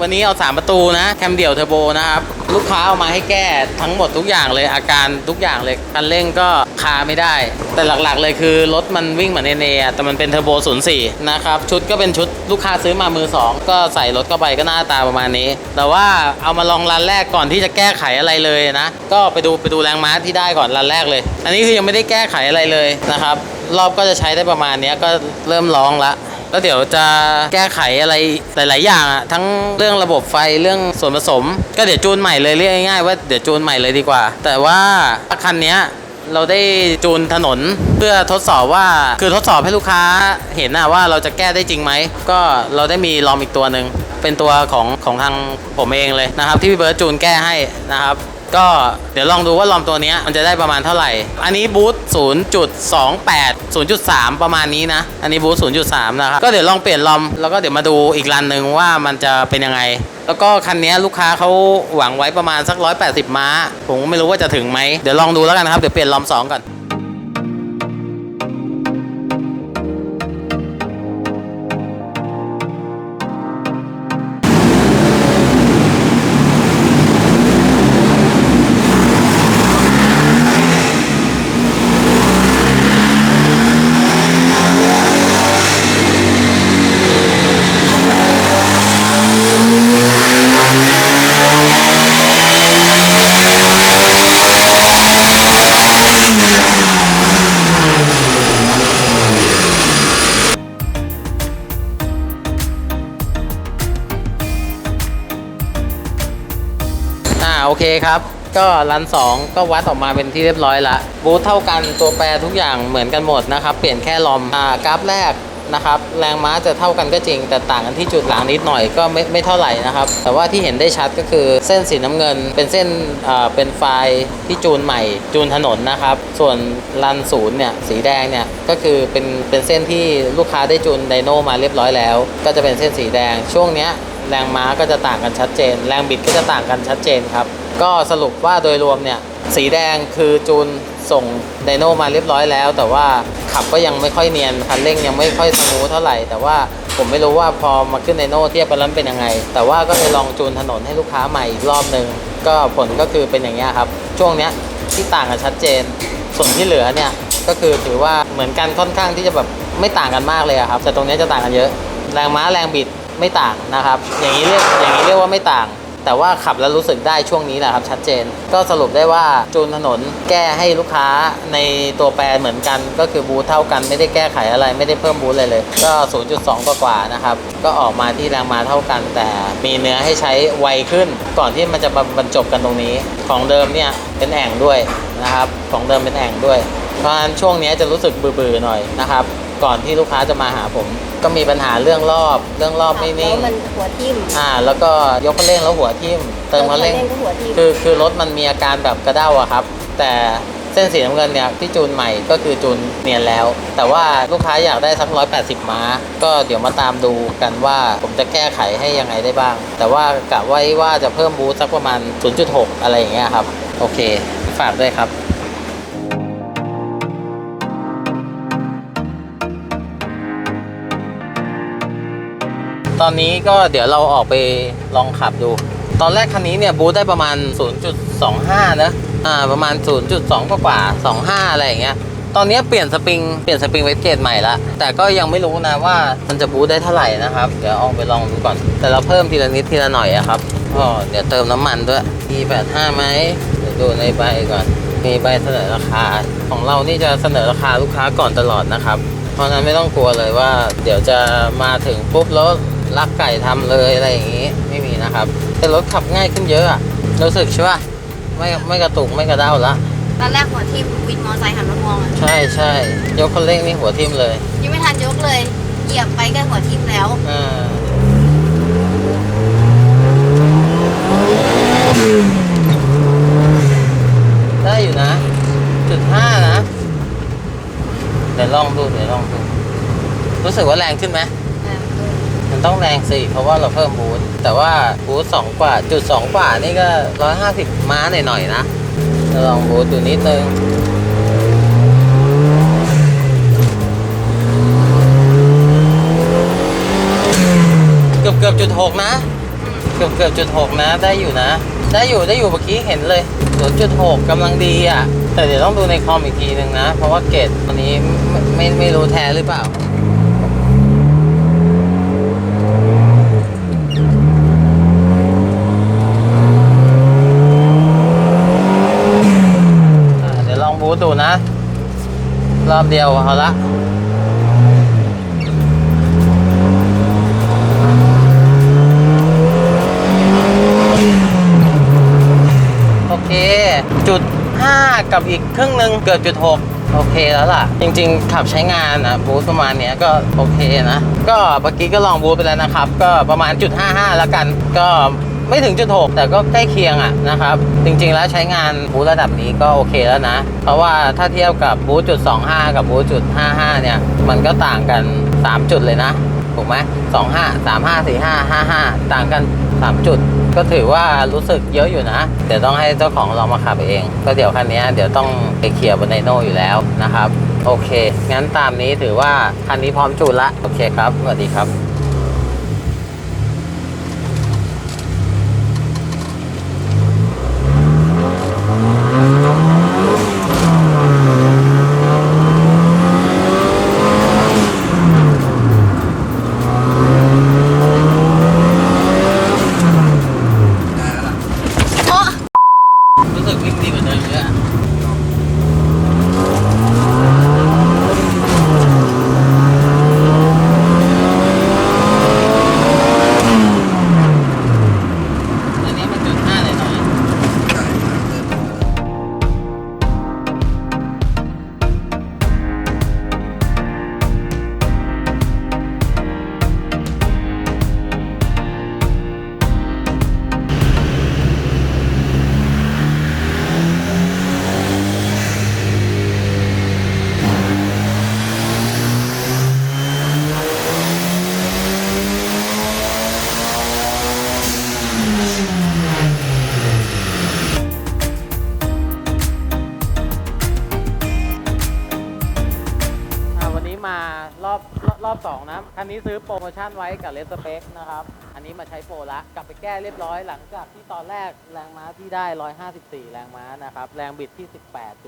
วันนี้เอา 3 ประตูนะแคมเดี่ยวเทอร์โบนะครับ ลูกค้าเอามาให้แก้ทั้งหมดทุกอย่างเลยอาการทุกอย่างเลยคันเร่งก็คาไม่ได้ แต่หลักๆเลยคือ รถมันวิ่งเหมือนเอเอะแต่มันเป็นเทอร์โบ04 นะครับ ชุดก็เป็นชุดลูกค้าซื้อมามือ 2 ก็ใส่รถเข้าไปก็หน้าตาประมาณนี้ แต่ว่าเอามาลองรันแรกก่อนที่จะแก้ไขอะไรเลยนะ ก็ไปดูไปดูแรงม้าที่ได้ก่อนรันแรกเลย อันนี้คือยังไม่ได้แก้ไขอะไรเลยนะครับรอบก็จะใช้ได้ประมาณนี้ก็เริ่มร้องละ แล้วเดี๋ยวจะแก้ไขอะไรหลาย ๆ อย่างอะทั้งเรื่องระบบไฟเรื่องส่วนผสม ก็เดี๋ยวจูนใหม่เลยเรียกง่าย ๆ ว่าเดี๋ยวจูนใหม่เลยดีกว่า แต่ว่าคันนี้เราได้จูนถนนเพื่อทดสอบว่าคือทดสอบให้ลูกค้าเห็นนะว่าเราจะแก้ได้จริงไหม ก็เราได้มีลอมอีกตัวหนึ่งเป็นตัวของของทางผมเองเลยนะครับ ที่พี่เบิร์ดจูนแก้ให้นะครับ ก็เดี๋ยวลองดูว่าลอมตัวนี้มันจะได้ประมาณเท่าไหร่ อันนี้บูท0.28 0.3 ประมาณนี้นะ อันนี้บูท0.3 นะครับ ก็เดี๋ยวลองเปลี่ยนลอมแล้วก็เดี๋ยวมาดูอีกรันหนึ่งว่ามันจะเป็นยังไง แล้วก็คันนี้ลูกค้าเขาหวังไว้ประมาณสัก 180 ม้า ผมก็ไม่รู้ว่าจะถึงไหม เดี๋ยวลองดูแล้วกันนะครับ เดี๋ยวเปลี่ยนลอม 2 ก่อน เคครับ ก็รัน2ก็วัดออกมาเป็นที่เรียบร้อยละบูทเท่ากันตัวแปรทุกอย่างเหมือนกันหมดนะครับ เปลี่ยนแค่ลอมอ่ากราฟแรกนะครับแรงม้าจะเท่ากันก็จริง แต่ต่างกันที่จุดหลังนิดหน่อยก็ไม่ไม่เท่าไหร่นะครับ แต่ว่าที่เห็นได้ชัดก็คือเส้นสีน้ำเงิน เป็นเส้นอ่าเป็นไฟล์ที่จูนใหม่ จูนถนนนะครับ ส่วนรันศูนย์เนี่ยสีแดงเนี่ยก็คือเป็นเป็นเส้นที่ลูกค้าได้จูนไดโนมาเรียบร้อยแล้ว ก็จะเป็นเส้นสีแดงช่วงเนี้ยแรงม้าก็จะต่างกันชัดเจน แรงบิดก็จะต่างกันชัดเจนครับ ก็สรุปว่าโดยรวมเนี่ยสีแดงคือจูนส่งไดโนมาเรียบร้อยแล้ว แต่ว่าขับก็ยังไม่ค่อยเนียนคันเร่งยังไม่ค่อยสมูทเท่าไหร่ แต่ว่าผมไม่รู้ว่าพอมาขึ้นไดโนเทียบกันแล้วเป็นยังไง แต่ว่าก็เลยลองจูนถนนให้ลูกค้าใหม่อีกรอบหนึ่งก็ผลก็คือเป็นอย่างนี้ยครับ ช่วงเนี้ยที่ต่างกันชัดเจน ส่วนที่เหลือเนี่ยก็คือถือว่าเหมือนกันค่อนข้างที่จะแบบไม่ต่างกันมากเลยครับแต่ตรงเนี้ยจะต่างกันเยอะ แรงม้าแรงบิดไม่ต่างนะครับ อย่างนี้เรียกอย่างนี้เรียกว่าไม่ต่าง แต่ว่าขับแล้วรู้สึกได้ช่วงนี้แหละครับชัดเจน ก็สรุปได้ว่าจูนถนนแก้ให้ลูกค้าในตัวแปรเหมือนกัน ก็คือบูทเท่ากันไม่ได้แก้ไขอะไรไม่ได้เพิ่มบูทเลยเลย ก็ 0.2 กว่าๆนะครับ ก็ออกมาที่แรงมาเท่ากัน แต่มีเนื้อให้ใช้ไวขึ้น ก่อนที่มันจะมาบรรจบกันตรงนี้ ของเดิมเนี่ยเป็นแอ่งด้วยนะครับของเดิมเป็นแอ่งด้วย เพราะฉะนั้นช่วงนี้จะรู้สึกเบื่อๆหน่อยนะครับ ก่อนที่ลูกค้าจะมาหาผม ก็มีปัญหาเรื่องรอบ เรื่องรอบไม่นิ่งแล้วมันหัวทิ่มอ่า แล้วก็ยกคันเร่งแล้วหัวทิ่มเติมคันเร่งก็หัวทิ่มคือคือรถมันมีอาการแบบกระเด้าอะครับ แต่เส้นสีน้ำเงินเนี่ยที่จูนใหม่ก็คือจูนเนียนแล้ว แต่ว่าลูกค้าอยากได้สัก 180 ม้า ก็เดี๋ยวมาตามดูกันว่าผมจะแก้ไขให้ยังไงได้บ้าง แต่ว่ากะไว้ว่าจะเพิ่มบูสต์สักประมาณ 0.6 อะไรอย่างเงี้ยครับ โอเค ฝากด้วยครับ ตอนนี้ก็เดี๋ยวเราออกไปลองขับดู ตอนแรกคันนี้เนี่ยบูทได้ประมาณ 0.25 นะ อ่า ประมาณ 0.2 กว่ากว่า 25 อะไรอย่างเงี้ย ตอนนี้เปลี่ยนสปริง เปลี่ยนสปริงเวสเกตใหม่ละ แต่ก็ยังไม่รู้นะว่ามันจะบูทได้เท่าไหร่นะครับ เดี๋ยวเอาไปลองดูก่อน แต่เราเพิ่มทีละนิดทีละหน่อยอะครับก็เดี๋ยวเติมน้ำมันด้วย E85 ไหมเดี๋ยวดูในใบก่อน มีใบเสนอราคา ของเรานี่จะเสนอราคาลูกค้าก่อนตลอดนะครับ เพราะฉะนั้นไม่ต้องกลัวเลยว่า เดี๋ยวจะมาถึงปุ๊บแล้ว ลักไก่ทำเลยอะไรอย่างนี้ไม่มีนะครับแต่รถขับง่ายขึ้นเยอะอะรู้สึกใช่ปะไม่ไม่กระตุกไม่กระเด้าละตอนแรกหัวทิ่มวินมอไซค์หันมามองอะใช่ใช่ยกคันเร่งนี่หัวทิ่มเลย ยังไม่ทันยกเลยเหยียบไปก็หัวทิ่มแล้วอ่าได้อยู่นะจุดห้านะเดี๋ยวลองดูเดี๋ยวลองดู รู้สึกว่าแรงขึ้นไหม มันต้องแรงสิเพราะว่าเราเพิ่มบูสต์แต่ว่าบูสต์สองกว่าจุดสองกว่านี่ก็ร้อยห้าสิบม้าหน่อยๆนะลองบูสต์ดูนิดนึงเกือบเกือบจุดหกนะ เกือบเกือบจุดหกนะได้อยู่นะ ได้อยู่ได้อยู่เมื่อกี้เห็นเลยศูนย์จุดหกกำลังดีอะ แต่เดี๋ยวต้องดูในคอมอีกทีหนึ่งนะ เพราะว่าเกรดวันนี้ไม่ไม่รู้แท้หรือเปล่าเดี๋ยวลองบูทดูนะ รอบเดียวเอาละโอเค จุด 5 กับอีกครึ่งหนึ่งเกือบจุด 6โอเคแล้วล่ะ จริงๆ ขับใช้งานนะบูสประมาณเนี้ยก็โอเคนะ ก็เมื่อกี้ก็ลองบูสไปแล้วนะครับ ก็ประมาณจุด55แล้วกัน ก็ ไม่ถึงจุด6แต่ก็ใกล้เคียงอะนะครับ จริงๆแล้วใช้งานบูสระดับนี้ก็โอเคแล้วนะ เพราะว่าถ้าเทียบกับบูสจุด25กับบูสจุด55เนี่ย มันก็ต่างกัน 3 จุดเลยนะถูกไหมสองห้าสามห้าสี่ห้าห้าห้าต่างกันสามจุด ก็ถือว่ารู้สึกเยอะอยู่นะ เดี๋ยวต้องให้เจ้าของลองมาขับเอง ก็เดี๋ยวคันนี้เดี๋ยวต้องไปเคลียร์บนไดโน่อยู่แล้วนะครับ โอเค งั้นตามนี้ถือว่าคันนี้พร้อมจูนละ โอเคครับ สวัสดีครับ ซื้อโปรโมชั่นไว้กับเลสเปคนะครับ อันนี้มาใช้โปรละ กลับไปแก้เรียบร้อยหลังจากที่ตอนแรกแรงม้าที่ได้ 154 แรงม้านะครับ แรงบิดที่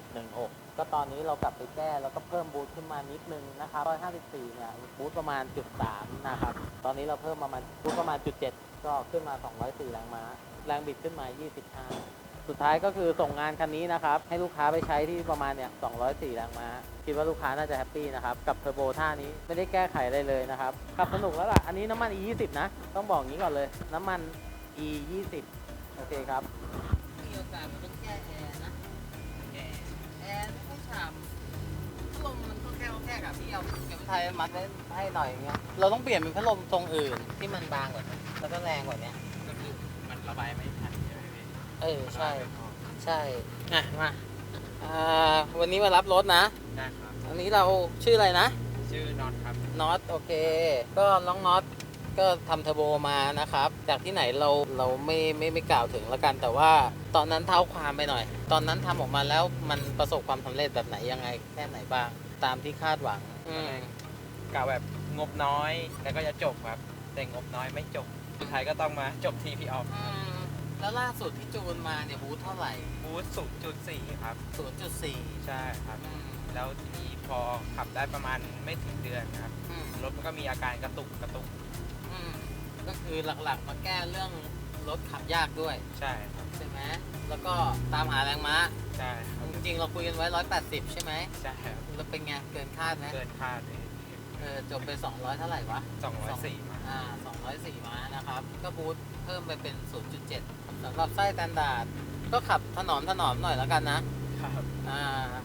18.16 ก็ตอนนี้เรากลับไปแก้แล้วก็เพิ่มบูทขึ้นมานิดนึงนะครับ 154 เนี่ยบูทประมาณจุด3นะครับ ตอนนี้เราเพิ่มประมาณบูทประมาณจุด7ก็ขึ้นมา 204 แรงม้า แรงบิดขึ้นมา 25 สุดท้ายก็คือส่งงานคันนี้นะครับ ให้ลูกค้าไปใช้ที่ประมาณเนี่ย204แรงม้า คิดว่าลูกค้าน่าจะแฮปปี้นะครับ กับเทอร์โบท่านี้ไม่ได้แก้ไขอะไรเลยนะครับ ขับสนุกแล้วล่ะ อันนี้น้ำมัน E 20 นะ ต้องบอกงี้ก่อนเลย น้ำมัน E 20 โอเคครับ มีโอกาสมันต้องแก้แอร์นะ แอร์แอร์ไม่ค่อยฉ่ำพัดลมมันก็แค่แค่กับพี่เอาเก็บไทยมัดไว้ให้หน่อยอย่างเงี้ย เราต้องเปลี่ยนเป็นพัดลมทรงอื่นที่มันบางกว่านี้แล้วก็แรงกว่านี้ก็คือมันระบายไม่ทันใช่ไหมพี่ เออใช่ใช่อะมาอ่าวันนี้มารับรถนะได้ครับ อันนี้เราชื่ออะไรนะ ชื่อน็อตครับ น็อตโอเค ก็น้องน็อตก็ทำเทอร์โบมานะครับ จากที่ไหนเราเราไม่ไม่ไม่กล่าวถึงแล้วกัน แต่ว่าตอนนั้นเท้าความไปหน่อย ตอนนั้นทำออกมาแล้วมันประสบความสำเร็จแบบไหนยังไงแค่ไหนบ้าง ตามที่คาดหวังอืมกล่าวแบบงบน้อยแล้วก็จะจบครับ แต่งบน้อยไม่จบสุดท้ายก็ต้องมาจบที่พี่ออฟอืม แล้วล่าสุดที่จูนมาเนี่ยบูทเท่าไหร่บูสสุดจุดสี่ครับ0.4ใช่ครับอืมแล้วทีนี้พอขับได้ประมาณไม่ถึงเดือนครับอืมรถมันก็มีอาการกระตุกกระตุกอืมก็คือหลักๆมาแก้เรื่องรถขับยากด้วย ใช่ครับ ใช่ไหมแล้วก็ตามหาแรงม้า ใช่ครับจริงๆ เราคุยกันไว้ 180 ใช่ไหมใช่ครับแล้วเป็นไง เกินคาดไหมเกินคาดเลยเออจบไป 200 เท่าไหร่วะ สองร้อยสี่มา อ่า204 ม้านะครับ ก็บูทเพิ่มไปเป็น 0.7 สำหรับไส้แตนดาร์ดก็ขับถนอมถนอมหน่อยแล้วกันนะ ครับ อ่า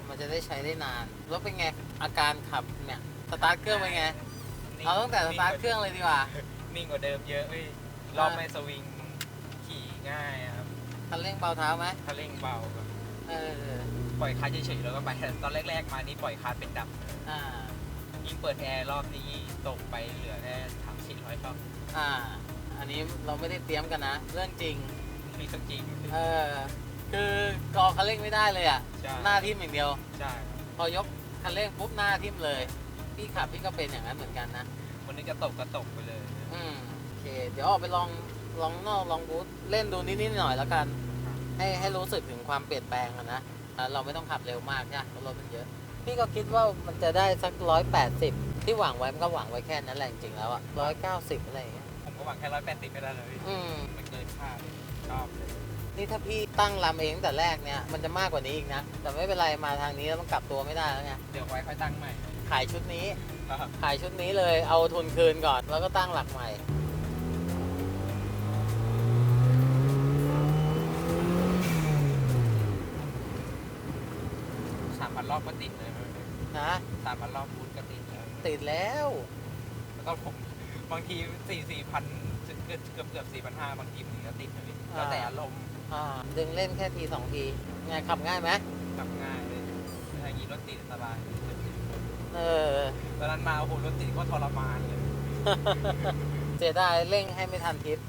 มันจะได้ใช้ได้นาน แล้วเป็นไงอาการขับเนี่ย สตาร์ทเครื่องเป็นไงเอาตั้งแต่สตาร์ทเครื่องเลยดีกว่า นิ่งกว่าเดิมเยอะเอ้ยรอบไม่สวิงขี่ง่ายครับคันเร่งเบาเท้าไหมถ้าเร่งเบาครับเออ ปล่อยคลัดเฉยๆแล้วก็ไปตอนแรกๆมานี่ปล่อยคลัดเป็นดับ อ่า ยิ่งเปิดแอร์รอบนี้ตกไปเหลือแค่สามสี่ร้อยรอบ อ่า อันนี้เราไม่ได้เตรียมกันนะ เรื่องจริง มีสักจริงเออคือกอคันเร่งไม่ได้เลยอะ ใช่ หน้าทิ่มอย่างเดียว ใช่ครับพอยกคันเร่งปุ๊บหน้าทิ่มเลย พี่ขับพี่ก็เป็นอย่างนั้นเหมือนกันนะ วันนี้จะตกก็ตกไปเลย อืมโอเค เดี๋ยวออกไปลองลองนอกลองบูทเล่นดูนิดๆหน่อยๆแล้วกันให้ให้รู้สึกถึงความเปลี่ยนแปลงอะนะอะเราไม่ต้องขับเร็วมากนะเพราะรถมันเยอะ พี่ก็คิดว่ามันจะได้สักร้อยแปดสิบที่หวังไว้มันก็หวังไว้แค่นั้นแหละจริงๆแล้วอะร้อยเก้าสิบอะไรอย่างเงี้ยผมก็หวังแค่ร้อยแปดสิบไม่ได้เลยอืม มันเกินคาดชอบ เลยนี่ถ้าพี่ตั้งลำเองตั้งแต่แรกเนี่ยมันจะมากกว่านี้อีกนะ แต่ไม่เป็นไรมาทางนี้แล้วมันกลับตัวไม่ได้แล้วไงเดี๋ยวไว้ค่อยตั้งใหม่ขายชุดนี้ ครับขายชุดนี้เลยเอาทุนคืนก่อน แล้วก็ตั้งหลักใหม่ สามพันรอบก็ติดเลยนะสามพันรอบบูธก็ติดแล้วติดแล้ว แล้วก็ผมบางทีสี่สี่พันเกือบเกือบเกือบสี่พันห้าบางทีมันก็ติดนะพี่ แล้วแต่อารมณ์อ่าดึงเล่นแค่ทีสองทีไงขับง่ายไหมขับง่ายเลยถ้าอย่างนี้รถติดสบายเออตอนนั้นมาโอ้โหรถติดก็ทรมานเลยเสียดายเร่งให้ไม่ทันทริป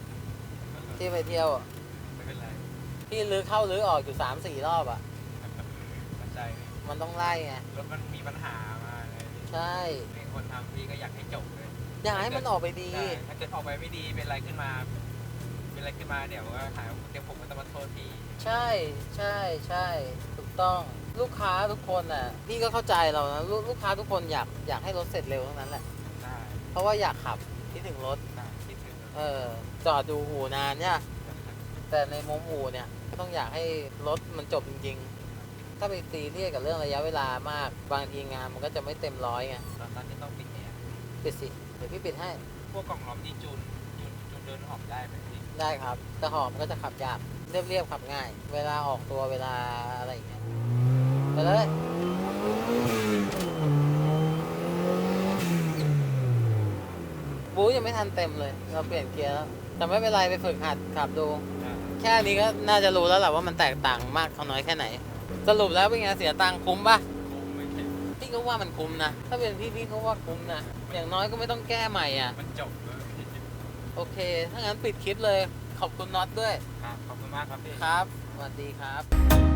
ที่ไปเที่ยวอะไม่เป็นไรพี่ลื้อเข้าลื้อออกอยู่สามสี่รอบอะเข้าใจพี่มันต้องไล่ไงรถมันมีปัญหามาไงพี่ใช่เป็นคนทำพี่ก็อยากให้จบเลยอยากให้มันออกไปดีใช่ถ้าเกิดออกไปไม่ดีเป็นอะไรขึ้นมาเป็น อะไรขึ้นมาเดี๋ยวก็หาเดี๋ยวผมก็ต้องมาโทษพี่ใช่ใช่ใช่ถูกต้องลูกค้าทุกคนอะพี่ก็เข้าใจเรานะลูกลูกค้าทุกคนอยากอยากให้รถเสร็จเร็วทั้งนั้นแหละ ได้เพราะว่าอยากขับคิดถึงรถ ได้คิดถึงเออ จอดดูอู่นานเนี่ย แต่ในมุมอู่เนี่ยก็ต้องอยากให้รถมันจบจริง ๆ ถ้าไปตีเรียกกับเรื่องระยะเวลามาก บางทีงานมันก็จะไม่เต็มร้อยไงตอนนั้นที่ต้องปิดแอร์ปิดสิเดี๋ยวพี่ปิดให้ พวกกล่องล้อมที่จูนจูนจูนเดินหอบได้ไหมพี่ ได้ครับ แต่หอมนก็จะขับยากเรียบเรียบๆขับง่าย เวลาออกตัวเวลาอะไรอย่างเงี้ยไปเลยบูยังไม่ทันเต็มเลย เราเปลี่ยนเกียร์แล้วแต่ไม่เป็นไรไปฝึกหัดขับดู แค่นี้ก็น่าจะรู้แล้วแหละว่ามันแตกต่างมากเขาน้อยแค่ไหน สรุปแล้วเป็นไงเสียตังค์คุ้มปะคงไม่ใช่พี่ก็ว่ามันคุ้มนะ ถ้าเป็นพี่พี่ก็ว่าคุ้มนะ อย่างน้อยก็ไม่ต้องแก้ใหม่อะ มันจบเลย โอเค ถ้างั้นปิดคลิปเลย ขอบคุณน็อตด้วย ครับ ขอบคุณมากครับพี่ ครับสวัสดีครับ